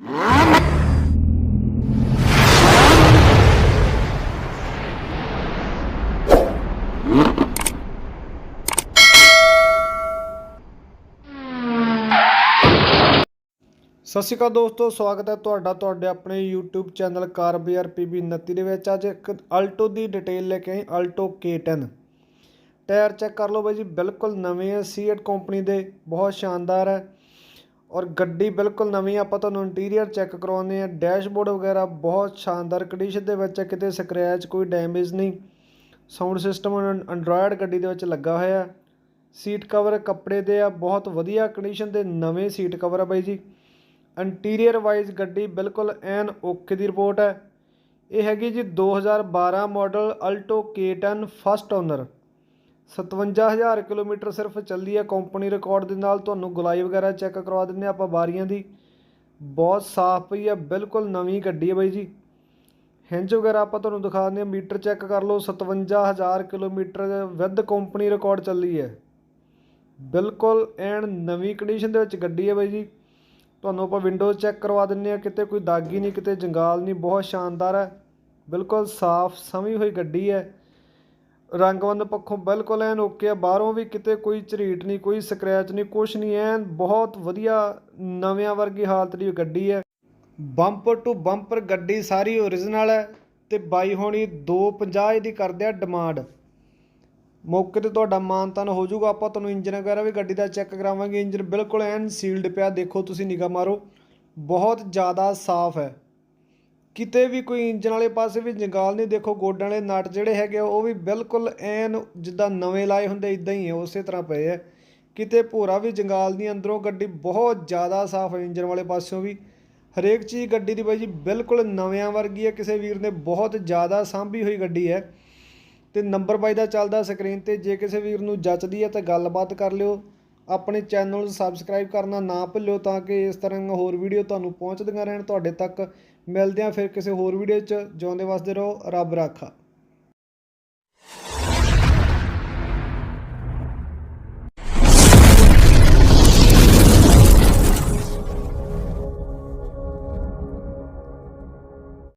ਸਤਿ ਸ਼੍ਰੀ ਅਕਾਲ ਦੋਸਤੋ, ਸਵਾਗਤ ਹੈ ਤੁਹਾਡਾ ਤੁਹਾਡੇ ਆਪਣੇ YouTube ਚੈਨਲ ਕਾਰ ਬਾਜ਼ਾਰ PB 29 ਦੇ ਵਿੱਚ। ਅੱਜ ਇੱਕ ਅਲਟੋ ਦੀ ਡਿਟੇਲ ਲੈ ਕੇ ਆਏ ਅਲਟੋ K10 ਟਾਇਰ ਚੈੱਕ ਕਰ ਲਓ ਬਾਈ ਜੀ, ਬਿਲਕੁਲ ਨਵੇਂ ਹੈ ਸੀਏਟ ਕੰਪਨੀ ਦੇ, ਬਹੁਤ ਸ਼ਾਨਦਾਰ ਹੈ। ਔਰ ਗੱਡੀ ਬਿਲਕੁਲ ਨਵੀਂ ਆਪਾਂ ਤੁਹਾਨੂੰ ਇੰਟੀਰੀਅਰ ਚੈੱਕ ਕਰਵਾਉਂਦੇ ਆ ਡੈਸ਼ਬੋਰਡ ਵਗੈਰਾ ਬਹੁਤ ਸ਼ਾਨਦਾਰ ਕੰਡੀਸ਼ਨ ਦੇ ਵਿੱਚ ਹੈ ਕਿਤੇ ਸਕ੍ਰੈਚ ਕੋਈ ਡੈਮੇਜ ਨਹੀਂ। ਸਾਊਂਡ ਸਿਸਟਮ ਐਂਡਰੋਇਡ ਗੱਡੀ ਦੇ ਵਿੱਚ ਲੱਗਾ ਹੋਇਆ ਸੀਟ ਕਵਰ ਕੱਪੜੇ ਦੇ ਆ, ਬਹੁਤ ਵਧੀਆ ਕੰਡੀਸ਼ਨ ਦੇ, ਨਵੇਂ ਸੀਟ ਕਵਰ ਆ ਬਾਈ ਜੀ। ਇੰਟੀਰੀਅਰ ਵਾਈਜ਼ ਗੱਡੀ ਬਿਲਕੁਲ ਐਨ ਓਕੇ ਦੀ ਰਿਪੋਰਟ ਹੈ ਇਹ ਹੈਗੀ ਜੀ 2012 model Alto K10 first owner 57000 kilometre ਸਿਰਫ ਚੱਲੀ ਹੈ। ਕੰਪਨੀ ਰਿਕਾਰਡ ਦੇ ਨਾਲ ਤੁਹਾਨੂੰ ਗੁਲਾਈ ਵਗੈਰਾ ਚੈੱਕ ਕਰਵਾ ਦਿੰਦੇ ਹਾਂ ਆਪਾਂ ਬਾਰੀਆਂ ਦੀ। ਬਹੁਤ ਸਾਫ਼ ਪਈ ਹੈ। ਬਿਲਕੁਲ ਨਵੀਂ ਗੱਡੀ ਹੈ ਬਾਈ ਜੀ। ਹਿੰਜ ਵਗੈਰਾ ਆਪਾਂ ਤੁਹਾਨੂੰ ਦਿਖਾ ਦਿੰਦੇ ਹਾਂ। ਮੀਟਰ ਚੈੱਕ ਕਰ ਲਓ। 57000 ਕਿਲੋਮੀਟਰ ਵਿਦ ਕੰਪਨੀ ਰਿਕਾਰਡ ਚੱਲੀ ਹੈ। ਬਿਲਕੁਲ ਐਨ ਨਵੀਂ ਕੰਡੀਸ਼ਨ ਦੇ ਵਿੱਚ ਗੱਡੀ ਹੈ ਬਾਈ ਜੀ। ਤੁਹਾਨੂੰ ਆਪਾਂ ਵਿੰਡੋਜ਼ ਚੈੱਕ ਕਰਵਾ ਦਿੰਨੇ ਆ ਕਿਤੇ ਕੋਈ ਦਾਗੀ ਨਹੀਂ, ਕਿਤੇ ਜੰਗਾਲ ਨਹੀਂ। ਬਹੁਤ ਸ਼ਾਨਦਾਰ ਹੈ। ਬਿਲਕੁਲ ਸਾਫ਼, ਸਮੀ ਹੋਈ ਗੱਡੀ ਹੈ। ਰੰਗਵੰਦ ਪੱਖੋਂ ਬਿਲਕੁਲ ਐਨ ਓਕੇ ਆ, ਬਾਹਰੋਂ ਵੀ ਕਿਤੇ ਕੋਈ ਝਰੀਟ ਨਹੀਂ, ਕੋਈ ਸਕ੍ਰੈਚ ਨਹੀਂ, ਕੁਛ ਨਹੀਂ, ਐਨ ਬਹੁਤ ਵਧੀਆ ਨਵਿਆਂ ਵਰਗੀ ਹਾਲਤ ਦੀ ਗੱਡੀ ਹੈ। ਬੰਪਰ ਟੂ ਬੰਪਰ ਗੱਡੀ ਸਾਰੀ ਓਰੀਜਨਲ ਹੈ ਤੇ ਬਾਈ ਹੋਣੀ 250 ਦੀ ਕਰਦੇ ਆ ਡਿਮਾਂਡ ਮੌਕੇ ਤੇ ਤੁਹਾਡਾ ਮਾਨਤਾਨ ਹੋ ਜਾਊਗਾ, ਆਪਾਂ ਤੁਹਾਨੂੰ ਇੰਜਨ ਵਗੈਰਾ ਵੀ ਗੱਡੀ ਦਾ ਚੈੱਕ ਕਰਾਵਾਂਗੇ। ਇੰਜਨ ਬਿਲਕੁਲ ਐਨ ਸੀਲਡ ਪਿਆ, ਦੇਖੋ ਤੁਸੀਂ ਨਿਗਾਹ ਮਾਰੋ। ਬਹੁਤ ਜ਼ਿਆਦਾ ਸਾਫ਼ ਹੈ। ਕਿਤੇ ਵੀ ਕੋਈ ਇੰਜਨ ਵਾਲੇ ਪਾਸੇ ਵੀ ਜੰਗਾਲ ਨਹੀਂ ਦੇਖੋ ਗੋਡਾਂ ਵਾਲੇ ਨਟ ਜਿਹੜੇ ਹੈਗੇ ਆ, ਉਹ ਵੀ ਬਿਲਕੁਲ ਐਨ ਜਿੱਦਾਂ ਨਵੇਂ ਲਾਏ ਹੁੰਦੇ ਇਦਾਂ ਹੀ ਹੈ ਉਸੇ ਤਰ੍ਹਾਂ ਪਏ ਹੈ ਕਿਤੇ ਭੋਰਾ ਵੀ ਜੰਗਾਲ ਨਹੀਂ ਅੰਦਰੋਂ ਗੱਡੀ ਬਹੁਤ ਜ਼ਿਆਦਾ ਸਾਫ਼ ਹੈ ਇੰਜਨ ਵਾਲੇ ਪਾਸਿਓਂ ਵੀ। ਹਰੇਕ ਚੀਜ਼ ਗੱਡੀ ਦੀ ਬਾਈ ਜੀ ਬਿਲਕੁਲ ਨਵਿਆਂ ਵਰਗੀ ਹੈ ਕਿਸੇ ਵੀਰ ਨੇ ਬਹੁਤ ਜ਼ਿਆਦਾ ਸਾਂਭੀ ਹੋਈ ਗੱਡੀ ਹੈ। ਤੇ ਨੰਬਰ ਬਾਈ ਦਾ ਚੱਲਦਾ ਸਕਰੀਨ ਤੇ ਜੇ ਕਿਸੇ ਵੀਰ ਨੂੰ ਜੱਚਦੀ ਹੈ ਤਾਂ ਗੱਲਬਾਤ ਕਰ ਲਿਓ। ਆਪਣੇ ਚੈਨਲ ਨੂੰ ਸਬਸਕ੍ਰਾਈਬ ਕਰਨਾ ਨਾ ਭੁੱਲਿਓ ਤਾਂ ਕਿ ਇਸ ਤਰ੍ਹਾਂ ਦੀਆਂ ਹੋਰ ਵੀਡੀਓ ਤੁਹਾਨੂੰ ਪਹੁੰਚਦੀਆਂ ਰਹਿਣ ਤੁਹਾਡੇ ਤੱਕ ਮਿਲਦੇ ਹਾਂ ਫਿਰ ਕਿਸੇ ਹੋਰ ਵੀਡੀਓ 'ਚ। ਜਿਉਂਦੇ ਵਸਦੇ ਰਹੋ ਰੱਬ ਰਾਖਾ।